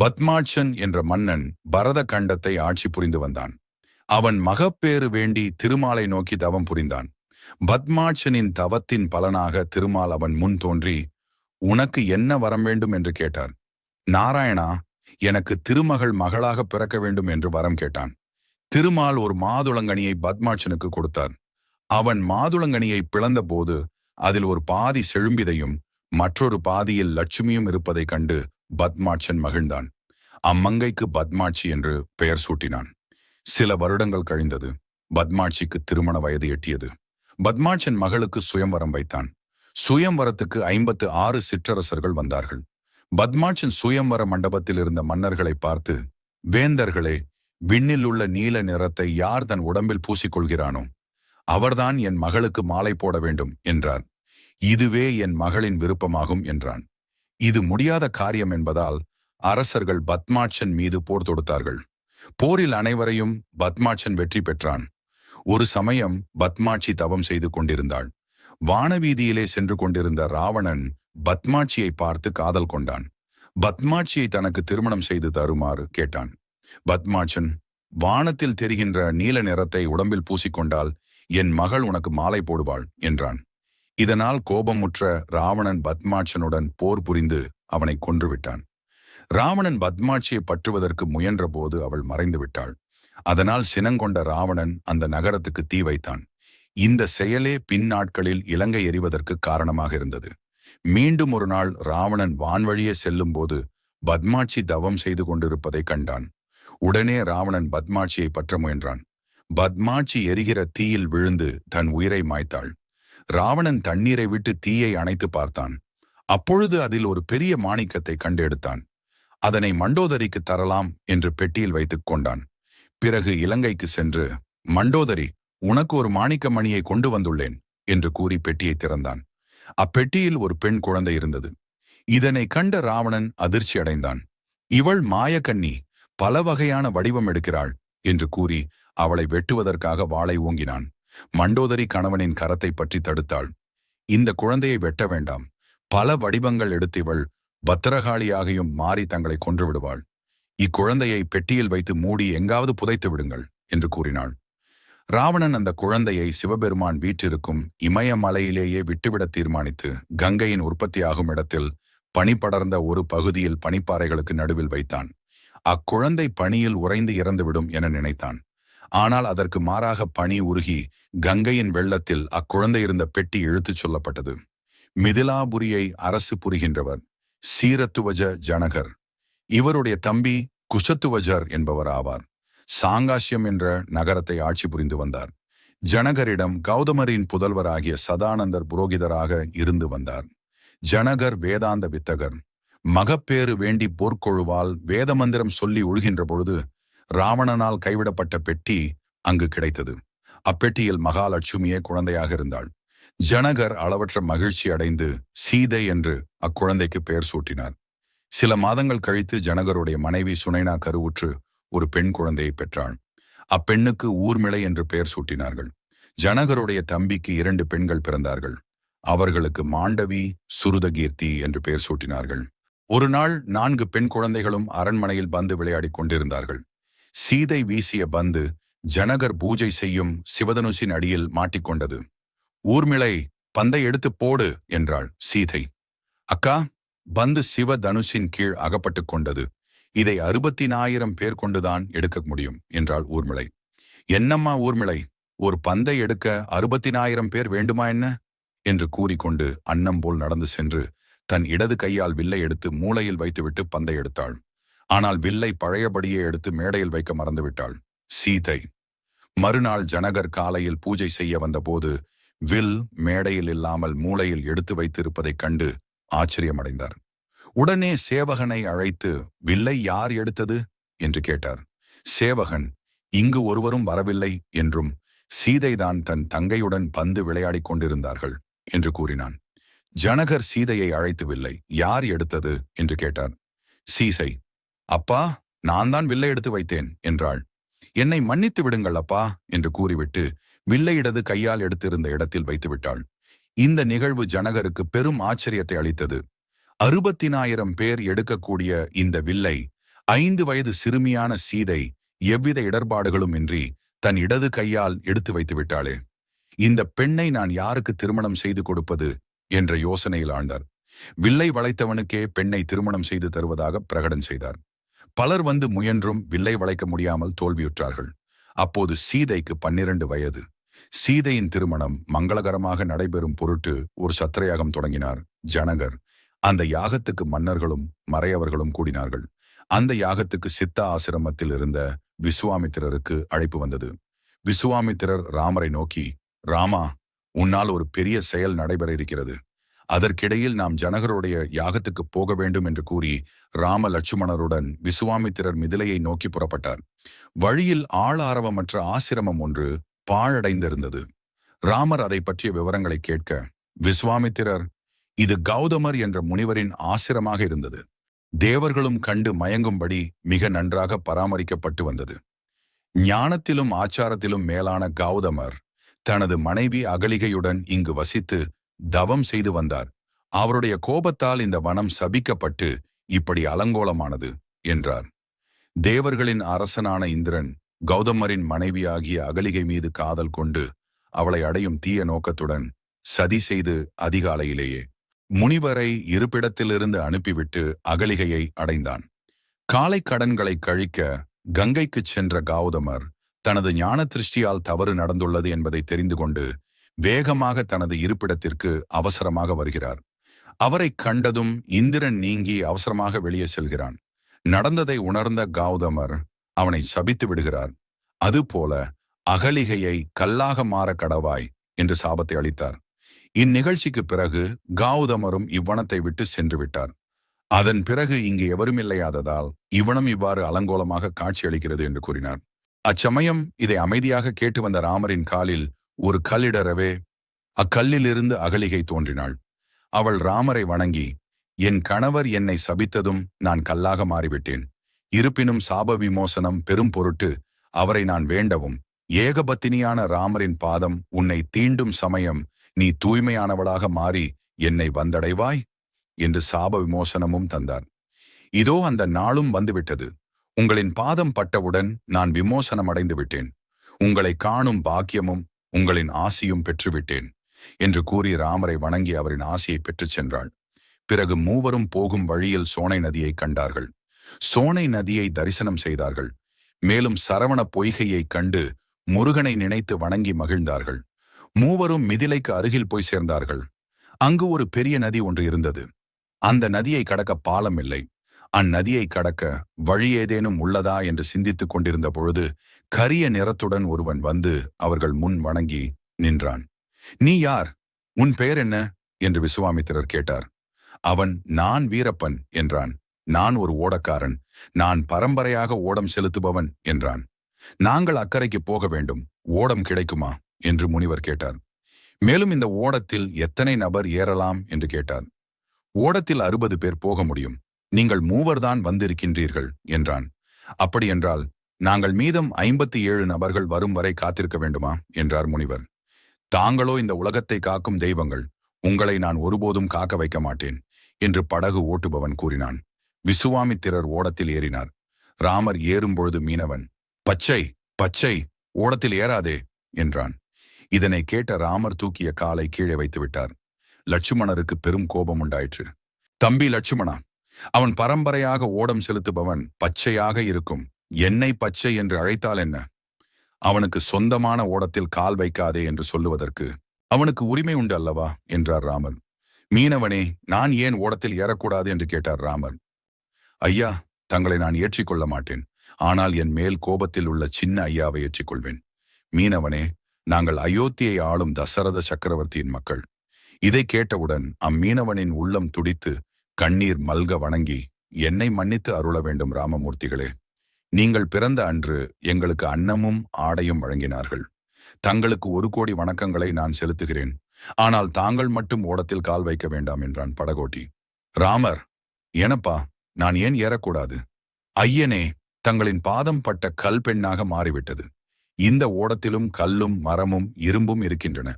பத்மாட்சன் என்ற மன்னன் பரத கண்டத்தை ஆட்சி புரிந்து வந்தான். அவன் மகப்பேறு வேண்டி திருமாலை நோக்கி தவம் புரிந்தான். பத்மாட்சனின் தவத்தின் பலனாக திருமால் அவன் முன் தோன்றி உனக்கு என்ன வரம் வேண்டும்? என்று கேட்டார். நாராயணா எனக்கு திருமகள் மகளாக பிறக்க வேண்டும் என்று வரம் கேட்டான். திருமால் ஒரு மாதுளங்கனியை பத்மாட்சனுக்கு கொடுத்தார். அவன் மாதுளங்கனியை பிளந்தபோது அதில் ஒரு பாதி செழும்பிதையும் மற்றொரு பாதியில் லட்சுமியும் இருப்பதைக் கண்டு பத்மாட்சன் மகிழ்ந்தான். அம்மங்கைக்கு பத்மாட்சி என்று பெயர் சூட்டினான். சில வருடங்கள் கழிந்தது. பத்மாட்சிக்கு திருமண வயது எட்டியது. பத்மாட்சன் மகளுக்கு சுயம்வரம் வைத்தான். சுயம்வரத்துக்கு ஐம்பத்து ஆறு சிற்றரசர்கள் வந்தார்கள். பத்மாட்சன் சுயம்வர மண்டபத்தில் இருந்த மன்னர்களை பார்த்து வேந்தர்களே விண்ணில் உள்ள நீல நிறத்தை யார் தன் உடம்பில் பூசிக்கொள்கிறானோ அவர்தான் என் மகளுக்கு மாலை போட வேண்டும் என்றார். இதுவே என் மகளின் விருப்பமாகும் என்றான். இது முடியாத காரியம் என்பதால் அரசர்கள் பத்மாட்சன் மீது போர் தொடுத்தார்கள். போரில் அனைவரையும் பத்மாட்சன் வெற்றி பெற்றான். ஒரு சமயம் பத்மாட்சி தவம் செய்து கொண்டிருந்தாள். வானவீதியிலே சென்று கொண்டிருந்த ராவணன் பத்மாட்சியை பார்த்து காதல் கொண்டான். பத்மாட்சியை தனக்கு திருமணம் செய்து தருமாறு கேட்டான். பத்மாட்சன் வானத்தில் தெரிகின்ற நீல நிறத்தை உடம்பில் பூசிக்கொண்டால் என் மகள் உனக்கு மாலை போடுவாள் என்றான். இதனால் கோபமுற்ற ராவணன் பத்மாட்சனுடன் போர் புரிந்து அவனை கொன்றுவிட்டான். ராவணன் பத்மாட்சியை பற்றுவதற்கு முயன்றபோது அவள் மறைந்து விட்டாள் அதனால் சினங்கொண்ட ராவணன் அந்த நகரத்துக்கு தீ வைத்தான். இந்த செயலே பின் நாட்களில் இலங்கை எறிவதற்கு காரணமாக இருந்தது. மீண்டும் ஒரு நாள் ராவணன் வான்வழியே செல்லும்போது பத்மாட்சி தவம் செய்து கொண்டிருப்பதை கண்டான். உடனே ராவணன் பத்மாட்சியை பற்ற முயன்றான். பத்மாட்சி எரிகிற தீயில் விழுந்து தன் உயிரை மாய்த்தாள். ராவணன் தண்ணீரை விட்டு தீயை அணைத்து பார்த்தான். அப்பொழுது அதில் ஒரு பெரிய மாணிக்கத்தை கண்டெடுத்தான். அதனை மண்டோதரிக்கு தரலாம் என்று பெட்டியில் வைத்துக் கொண்டான். பிறகு இலங்கைக்கு சென்று மண்டோதரி உனக்கு ஒரு மாணிக்க மணியை கொண்டு வந்துள்ளேன் என்று கூறி பெட்டியை திறந்தான். அப்பெட்டியில் ஒரு பெண் குழந்தை இருந்தது. இதனை கண்ட ராவணன் அதிர்ச்சி அடைந்தான். இவள் மாயக்கண்ணி பல வகையான வடிவம் எடுக்கிறாள் என்று கூறி அவளை வெட்டுவதற்காக வாளை ஓங்கினான். மண்டோதரி கணவனின் கரத்தை பற்றி தடுத்தாள். இந்த குழந்தையை வெட்ட வேண்டாம். பல வடிவங்கள் எடுத்து இவள் பத்திரகாளியாகியும் மாறி தங்களை கொன்று விடுவாள் இக்குழந்தையை பெட்டியில் வைத்து மூடி எங்காவது புதைத்து விடுங்கள் என்று கூறினாள். ராவணன் அந்த குழந்தையை சிவபெருமான் வீற்றிருக்கும் இமயமலையிலேயே விட்டுவிட தீர்மானித்து கங்கையின் உற்பத்தியாகும் இடத்தில் பனி படர்ந்த ஒரு பகுதியில் பனிப்பாறைகளுக்கு நடுவில் வைத்தான். அக்குழந்தை பனியில் உறைந்து இறந்துவிடும் என நினைத்தான். ஆனால் அதற்கு மாறாக பனி உருகி கங்கையின் வெள்ளத்தில் அக்குழந்தை இருந்த பெட்டி இழுத்துச் சொல்லப்பட்டது. மிதிலாபுரியை அரசு புரிகின்றவர் சீரத்துவஜ ஜனகர். இவருடைய தம்பி குசத்துவஜர் என்பவர் ஆவார். சாங்காசியம் என்ற நகரத்தை ஆட்சி புரிந்து வந்தார். ஜனகரிடம் கௌதமரின் புதல்வராகிய சதானந்தர் புரோகிதராக இருந்து வந்தார். ஜனகர் வேதாந்த வித்தகர். மகப்பேறு வேண்டி போர்க்கொழுவால் வேத மந்திரம் சொல்லி ஒழுகின்ற பொழுது ராவணனால் கைவிடப்பட்ட பெட்டி அங்கு கிடைத்தது. அப்பெட்டியில் மகாலட்சுமியே குழந்தையாக இருந்தாள். ஜனகர் அளவற்ற மகிழ்ச்சி அடைந்து சீதை என்று அக்குழந்தைக்கு பெயர் சூட்டினார். சில மாதங்கள் கழித்து ஜனகருடைய மனைவி சுனைனா கருவுற்று ஒரு பெண் குழந்தையை பெற்றாள். அப்பெண்ணுக்கு ஊர்மிளை என்று பெயர் சூட்டினார்கள். ஜனகருடைய தம்பிக்கு இரண்டு பெண்கள் பிறந்தார்கள். அவர்களுக்கு மாண்டவி சுருதகீர்த்தி என்று பெயர் சூட்டினார்கள். ஒரு நாள் நான்கு பெண் குழந்தைகளும் அரண்மனையில் பந்து விளையாடிக் கொண்டிருந்தார்கள். சீதை வீசிய பந்து ஜனகர் பூஜை செய்யும் சிவதனுசின் அடியில் மாட்டிக்கொண்டது. ஊர்மிளை பந்தை எடுத்து போடு என்றாள் சீதை. அக்கா பந்து சிவதனுஷின் கீழ் அகப்பட்டு கொண்டது. இதை அறுபத்தினாயிரம் பேர் கொண்டுதான் எடுக்க முடியும் என்றாள் ஊர்மிளை. என்னம்மா ஊர்மிளை ஒரு பந்தை எடுக்க அறுபத்தினாயிரம் பேர் வேண்டுமா என்ன? என்று கூறிக்கொண்டு அன்னம் போல் நடந்து சென்று தன் இடது கையால் வில்லை எடுத்து மூளையில் வைத்துவிட்டு பந்தை எடுத்தாள். ஆனால் வில்லை பழையபடியே எடுத்து மேடையில் வைக்க மறந்துவிட்டாள். சீதை. மறுநாள் ஜனகர் காலையில் பூஜை செய்ய வந்தபோது வில் மேடையில் இல்லாமல் மூளையில் எடுத்து வைத்திருப்பதைக் கண்டு ஆச்சரியமடைந்தார். உடனே சேவகனை அழைத்து வில்லை யார் எடுத்தது? என்று கேட்டார். சேவகன் இங்கு ஒருவரும் வரவில்லை என்றும் சீதைதான் தன் தங்கையுடன் பந்து விளையாடிக் கொண்டிருந்தார்கள் என்று கூறினான். ஜனகர் சீதையை அழைத்துவில்லை யார் எடுத்தது? என்று கேட்டார். சீசை அப்பா நான் தான் வில்லை எடுத்து வைத்தேன் என்றாள். என்னை மன்னித்து விடுங்கள் அப்பா என்று கூறிவிட்டு வில்லை இடது கையால் எடுத்திருந்த இடத்தில் வைத்துவிட்டாள். இந்த நிகழ்வு ஜனகருக்கு பெரும் ஆச்சரியத்தை அளித்தது. அறுபத்தினாயிரம் பேர் எடுக்கக்கூடிய இந்த வில்லை ஐந்து வயது சிறுமியான சீதை எவ்வித இடர்பாடுகளும் இன்றி தன் இடது கையால் எடுத்து வைத்து விட்டாளே. இந்த பெண்ணை நான் யாருக்கு திருமணம் செய்து கொடுப்பது என்ற யோசனையில் ஆழ்ந்தார். வில்லை வளைத்தவனுக்கே பெண்ணை திருமணம் செய்து தருவதாக பிரகடன் செய்தார். பலர் வந்து முயன்றும் வில்லை வளைக்க முடியாமல் தோல்வியுற்றார்கள். அப்போது சீதைக்கு பன்னிரண்டு வயது. சீதையின் திருமணம் மங்களகரமாக நடைபெறும் பொருட்டு ஒரு சத்திரயாகம் தொடங்கினார் ஜனகர். அந்த யாகத்துக்கு மன்னர்களும் மறையவர்களும் கூடினார்கள். அந்த யாகத்துக்கு சித்த ஆசிரமத்தில் இருந்த விசுவாமித்திரருக்கு அழைப்பு வந்தது. விசுவாமித்திரர் ராமரை நோக்கி ராமா உன்னால் ஒரு பெரிய செயல் நடைபெற இருக்கிறது. அதற்கிடையில் நாம் ஜனகருடைய யாகத்துக்கு போக வேண்டும் என்று கூறி ராம லட்சுமணருடன் விசுவாமித்திரர் மிதிலையை நோக்கி புறப்பட்டார். வழியில் ஆளாரவமற்ற ஆசிரமம் ஒன்று பாழடைந்திருந்தது. ராமர் அதை பற்றிய விவரங்களை கேட்க விஸ்வாமித்திரர் இது கௌதமர் என்ற முனிவரின் ஆசிரமாக இருந்தது. தேவர்களும் கண்டு மயங்கும்படி மிக நன்றாக பராமரிக்கப்பட்டு வந்தது. ஞானத்திலும் ஆச்சாரத்திலும் மேலான கௌதமர் தனது மனைவி அகலிகையுடன் இங்கு வசித்து தவம் செய்து வந்தார். அவருடைய கோபத்தால் இந்த வனம் சபிக்கப்பட்டு இப்படி அலங்கோலமானது என்றார். தேவர்களின் அரசனான இந்திரன் கௌதமரின் மனைவியாகிய அகலிகை மீது காதல் கொண்டு அவளை அடையும் தீய நோக்கத்துடன் சதி செய்து அதிகாலையிலேயே முனிவரை இருப்பிடத்திலிருந்து அனுப்பிவிட்டு அகலிகையை அடைந்தான். காலை கடன்களை கழிக்க கங்கைக்குச் சென்ற கௌதமர் தனது ஞான திருஷ்டியால் தவறு நடந்துள்ளது என்பதை தெரிந்து கொண்டு வேகமாக தனது இருப்பிடத்திற்கு அவசரமாக வருகிறார். அவரை கண்டதும் இந்திரன் நீங்கி அவசரமாக வெளியே செல்கிறான். நடந்ததை உணர்ந்த கௌதமர் அவனை சபித்து விடுகிறார். அதுபோல அகலிகையை கல்லாக மாற கடவாய் என்று சாபத்தை அளித்தார். இந்நிகழ்ச்சிக்கு பிறகு கௌதமரும் இவ்வனத்தை விட்டு சென்று விட்டார். அதன் பிறகு இங்கு எவரும் இல்லையாததால் இவனும் இவ்வாறு அலங்கோலமாக காட்சியளிக்கிறது என்று கூறினார். அச்சமயம் இதை அமைதியாக கேட்டு வந்த ராமரின் காலில் ஒரு கல்லிடரவே அக்கல்லிலிருந்து அகலிகை தோன்றினாள். அவள் ராமரை வணங்கி என் கணவர் என்னை சபித்ததும் நான் கல்லாக மாறிவிட்டேன். இருப்பினும் சாப விமோசனம் பெரும் பொருட்டு அவரை நான் வேண்டவும். ஏகபத்தினியான ராமரின் பாதம் உன்னை தீண்டும் சமயம் நீ தூய்மையானவளாக மாறி என்னை வந்தடைவாய்? என்று சாப விமோசனமும் தந்தார். இதோ அந்த நாளும் வந்துவிட்டது. உங்களின் பாதம் பட்டவுடன் நான் விமோசனம் அடைந்து விட்டேன் உங்களை காணும் பாக்கியமும் உங்களின் ஆசியும் பெற்றுவிட்டேன் என்று கூறி ராமரை வணங்கி அவரின் ஆசியை பெற்றுச் சென்றாள். பிறகு மூவரும் போகும் வழியில் சோனை நதியை கண்டார்கள். சோனை நதியை தரிசனம் செய்தார்கள். மேலும் சரவண பொய்கையை கண்டு முருகனை நினைத்து வணங்கி மகிழ்ந்தார்கள். மூவரும் மிதிலைக்கு அருகில் போய் சேர்ந்தார்கள். அங்கு ஒரு பெரிய நதி ஒன்று இருந்தது. அந்த நதியை கடக்க பாலம் இல்லை அந்நதியை கடக்க வழி ஏதேனும் உள்ளதா என்று சிந்தித்துக் கொண்டிருந்த பொழுது கரிய நிறத்துடன் ஒருவன் வந்து அவர்கள் முன் வணங்கி நின்றான். நீ யார்? உன் பெயர் என்ன? என்று விசுவாமித்திரர் கேட்டார். அவன் நான் வீரப்பன் என்றான். நான் ஒரு ஓடக்காரன். நான் பரம்பரையாக ஓடம் செலுத்துபவன் என்றான். நாங்கள் அக்கறைக்கு போக வேண்டும். ஓடம் கிடைக்குமா? என்று முனிவர் கேட்டார். மேலும் இந்த ஓடத்தில் எத்தனை நபர் ஏறலாம்? என்று கேட்டார். ஓடத்தில் அறுபது பேர் போக முடியும். நீங்கள் மூவர்தான் வந்திருக்கின்றீர்கள் என்றான். அப்படியென்றால் நாங்கள் மீதம் ஐம்பத்தி ஏழு நபர்கள் வரும் வரை காத்திருக்க வேண்டுமா? என்றார் முனிவர். தாங்களோ இந்த உலகத்தை காக்கும் தெய்வங்கள் உங்களை நான் ஒருபோதும் காக்க வைக்க மாட்டேன் என்று படகு ஓட்டுபவன் கூறினான். விசுவாமித்திரர் ஓடத்தில் ஏறினார். ராமர் ஏறும்பொழுது மீனவன் பச்சை பச்சை ஓடத்தில் ஏறாதே என்றான். இதனை கேட்ட ராமர் தூக்கிய காலை கீழே வைத்து விட்டார் லட்சுமணருக்கு பெரும் கோபம் உண்டாயிற்று தம்பி லட்சுமணா அவன் பரம்பரையாக ஓடம் செலுத்துபவன் பச்சையாக இருக்கும். என்னை பச்சை என்று அழைத்தால் என்ன? அவனுக்கு சொந்தமான ஓடத்தில் கால் வைக்காதே என்று சொல்லுவதற்கு அவனுக்கு உரிமை உண்டு அல்லவா? என்றார் ராமர் மீனவனே நான் ஏன் ஓடத்தில் ஏறக்கூடாது என்று கேட்டார் ராமர் ஐயா தங்களை நான் ஏற்றிக்கொள்ள மாட்டேன். ஆனால் என் மேல் கோபத்தில் உள்ள சின்ன ஐயாவை ஏற்றிக்கொள்வேன். மீனவனே நாங்கள் அயோத்தியை ஆளும் தசரத சக்கரவர்த்தியின் மக்கள். இதை கேட்டவுடன் அம்மீனவனின் உள்ளம் துடித்து கண்ணீர் மல்க வணங்கி என்னை மன்னித்து அருள வேண்டும் ராமமூர்த்திகளே. நீங்கள் பிறந்த அன்று எங்களுக்கு அன்னமும் ஆடையும் வழங்கினார்கள். தங்களுக்கு ஒரு கோடி வணக்கங்களை நான் செலுத்துகிறேன். ஆனால் தாங்கள் மட்டும் ஓடத்தில் கால் வைக்க வேண்டாம் என்றான் படகோட்டி. ராமர் எனப்பா நான் ஏன் ஏறக்கூடாது? ஐயனே தங்களின் பாதம் பட்ட கல் பெண்ணாக மாறிவிட்டது. இந்த ஓடத்திலும் கல்லும் மரமும் இரும்பும் இருக்கின்றன.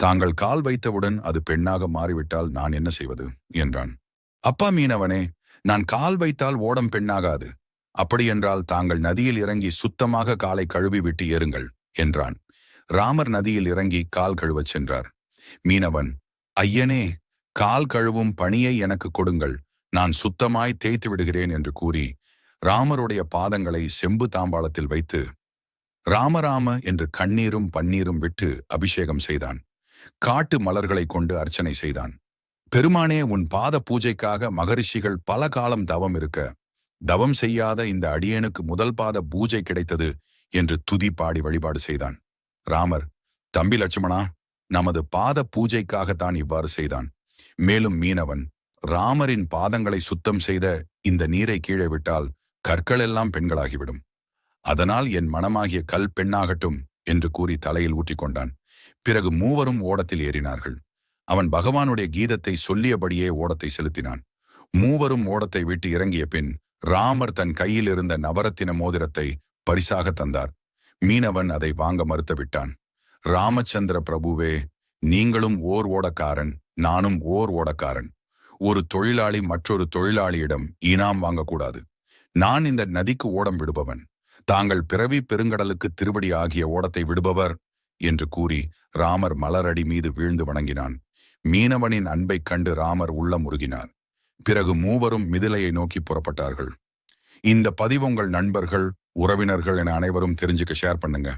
தாங்கள் கால் வைத்தவுடன் அது பெண்ணாக மாறிவிட்டால் நான் என்ன செய்வது? என்றான். அப்பா மீனவனே நான் கால் வைத்தால் ஓடம் பெண்ணாகாது. அப்படியென்றால் தாங்கள் நதியில் இறங்கி சுத்தமாக காலை கழுவி விட்டு ஏறுங்கள் என்றான். ராமர் நதியில் இறங்கி கால் கழுவச் சென்றார். மீனவன் ஐயனே கால் கழுவும் பணியை எனக்கு கொடுங்கள் நான் சுத்தமாய் தேய்த்து விடுகிறேன் என்று கூறி ராமருடைய பாதங்களை செம்பு தாம்பாளத்தில் வைத்து ராமராம என்று கண்ணீரும் பன்னீரும் விட்டு அபிஷேகம் செய்தான். காட்டு மலர்களை கொண்டு அர்ச்சனை செய்தான். பெருமானே உன் பாத பூஜைக்காக மகரிஷிகள் பல காலம் தவம் இருக்க தவம் செய்யாத இந்த அடியேனுக்கு முதல் பாத பூஜை கிடைத்தது என்று துதி பாடி வழிபாடு செய்தான். ராமர் தம்பி லட்சுமணா நமது பாத பூஜைக்காகத்தான் இவ்வாறு செய்தான். மேலும் மீனவன் ராமரின் பாதங்களை சுத்தம் செய்த இந்த நீரை கீழே விட்டால் கற்கள் எல்லாம் பெண்களாகிவிடும். அதனால் என் மனமாகிய கல் பெண்ணாகட்டும் என்று கூறி தலையில் ஊற்றிக்கொண்டான். பிறகு மூவரும் ஓடத்தில் ஏறினார்கள். அவன் பகவானுடைய கீதத்தை சொல்லியபடியே ஓடத்தை செலுத்தினான். மூவரும் ஓடத்தை விட்டு இறங்கிய பின் ராமர் தன் கையில் இருந்த நவரத்தின மோதிரத்தை பரிசாக தந்தார். மீனவன் அதை வாங்க மறுத்துவிட்டான். ராமச்சந்திர பிரபுவே நீங்களும் ஓர் ஓடக்காரன் நானும் ஓர் ஓடக்காரன். ஒரு தொழிலாளி மற்றொரு தொழிலாளியிடம் இனாம் வாங்கக்கூடாது. நான் இந்த நதிக்கு ஓடம் விடுபவன். தாங்கள் பிறவி பெருங்கடலுக்கு திருவடி ஆகிய ஓடத்தை விடுபவர் என்று கூறி ராமர் மலரடி மீது வீழ்ந்து வணங்கினான். மீனவனின் அன்பைக் கண்டு ராமர் உள்ளம் உருகினார். பிறகு மூவரும் மிதிலையை நோக்கி புறப்பட்டார்கள். இந்த பதிவு உங்கள் நண்பர்கள் உறவினர்கள் என அனைவரும் தெரிஞ்சுக்க ஷேர் பண்ணுங்க.